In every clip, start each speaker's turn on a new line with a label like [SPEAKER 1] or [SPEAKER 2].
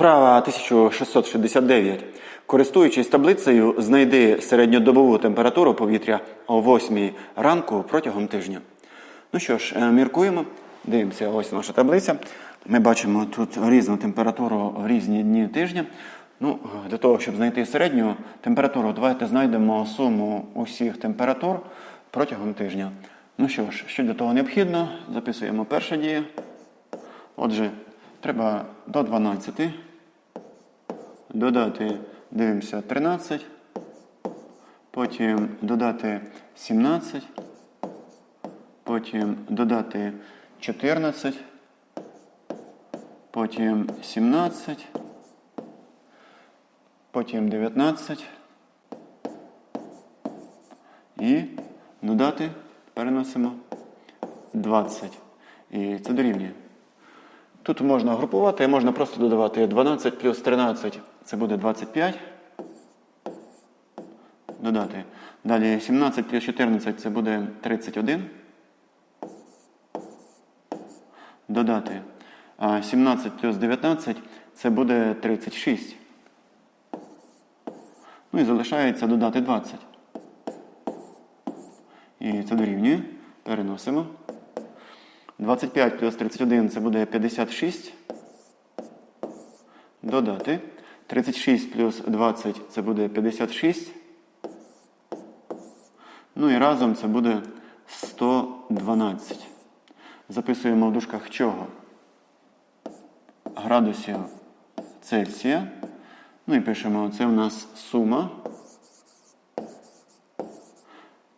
[SPEAKER 1] Вправа 1669. Користуючись таблицею, знайди середньодобову температуру повітря о 8 ранку протягом тижня. Ну що ж, е, міркуємо. Дивимося, ось наша таблиця. Ми бачимо тут різну температуру в різні дні тижня. Ну, для того, щоб знайти середню температуру, давайте знайдемо суму усіх температур протягом тижня. Ну що ж, що для того необхідно? Записуємо перша дія. Отже, треба до 12 додати, дивимося, 13, потім додати 17, потім додати 14, потім 17, потім 19 і додати, переносимо 20. І це дорівнює. Тут можна групувати, можна просто додавати 12 плюс 13, це буде 25. Додати. Далі 17 плюс 14 це буде 31. Додати. 17 плюс 19 це буде 36. Ну і залишається додати 20. І це дорівнює. Переносимо. 25 плюс 31 це буде 56. Додати. 36 плюс 20 це буде 56. Ну і разом це буде 112. Записуємо в дужках чого? Градусів Цельсія. Ну і пишемо, це у нас сума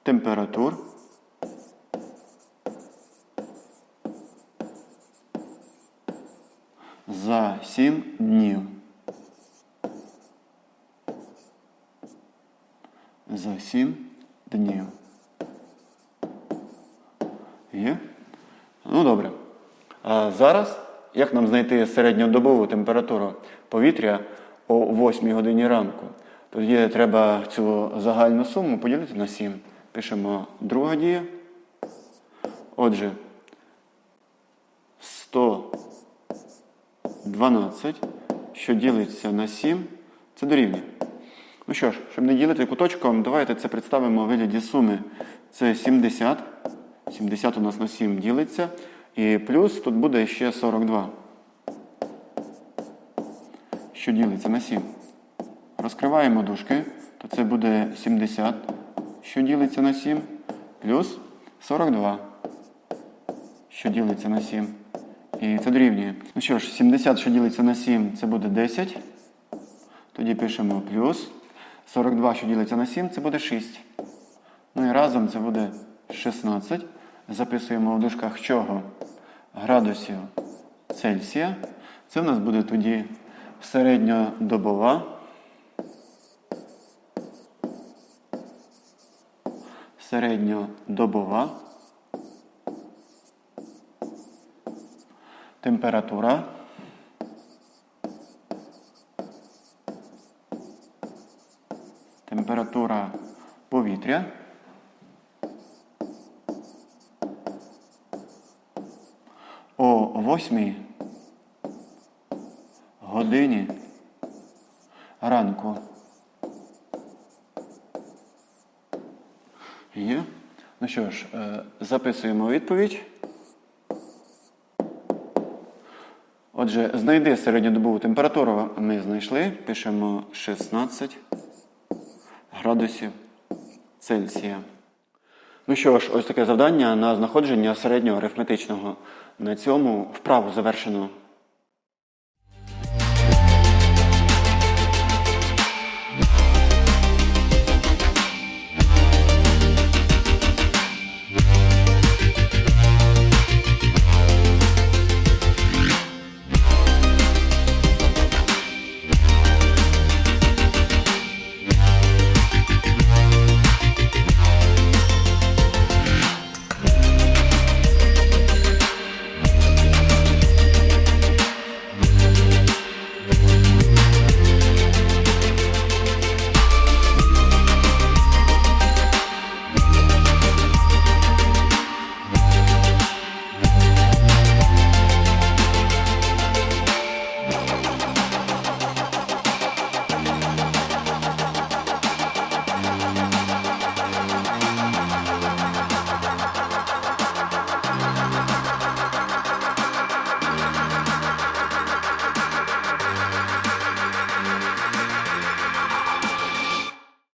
[SPEAKER 1] температур. за 7 днів. За 7 днів. Є? Ну добре. А зараз як нам знайти середньодобову температуру повітря о 8 годині ранку? Тоді треба цю загальну суму поділити на 7. Пишемо друга дія. Отже, 100 12, що ділиться на 7, це дорівнює. Ну що ж, щоб не ділити куточком, давайте це представимо у вигляді суми. Це 70. 70 у нас на 7 ділиться. І плюс тут буде ще 42. Що ділиться на 7. Розкриваємо дужки, то це буде 70, що ділиться на 7, плюс 42, що ділиться на 7. І це дорівнює. Ну що ж, 70, що ділиться на 7, це буде 10. Тоді пишемо плюс. 42, що ділиться на 7, це буде 6. Ну і разом це буде 16. Записуємо в дужках чого? Градусів Цельсія. Це в нас буде тоді середньодобова. Середньодобова. Температура. Температура повітря. О 8 годині ранку. Є. Ну що ж, е, записуємо відповідь. Отже, знайди середньодобову температуру, ми знайшли. Пишемо 16 градусів Цельсія. Ну що ж, ось таке завдання на знаходження середнього арифметичного. На цьому вправу завершено.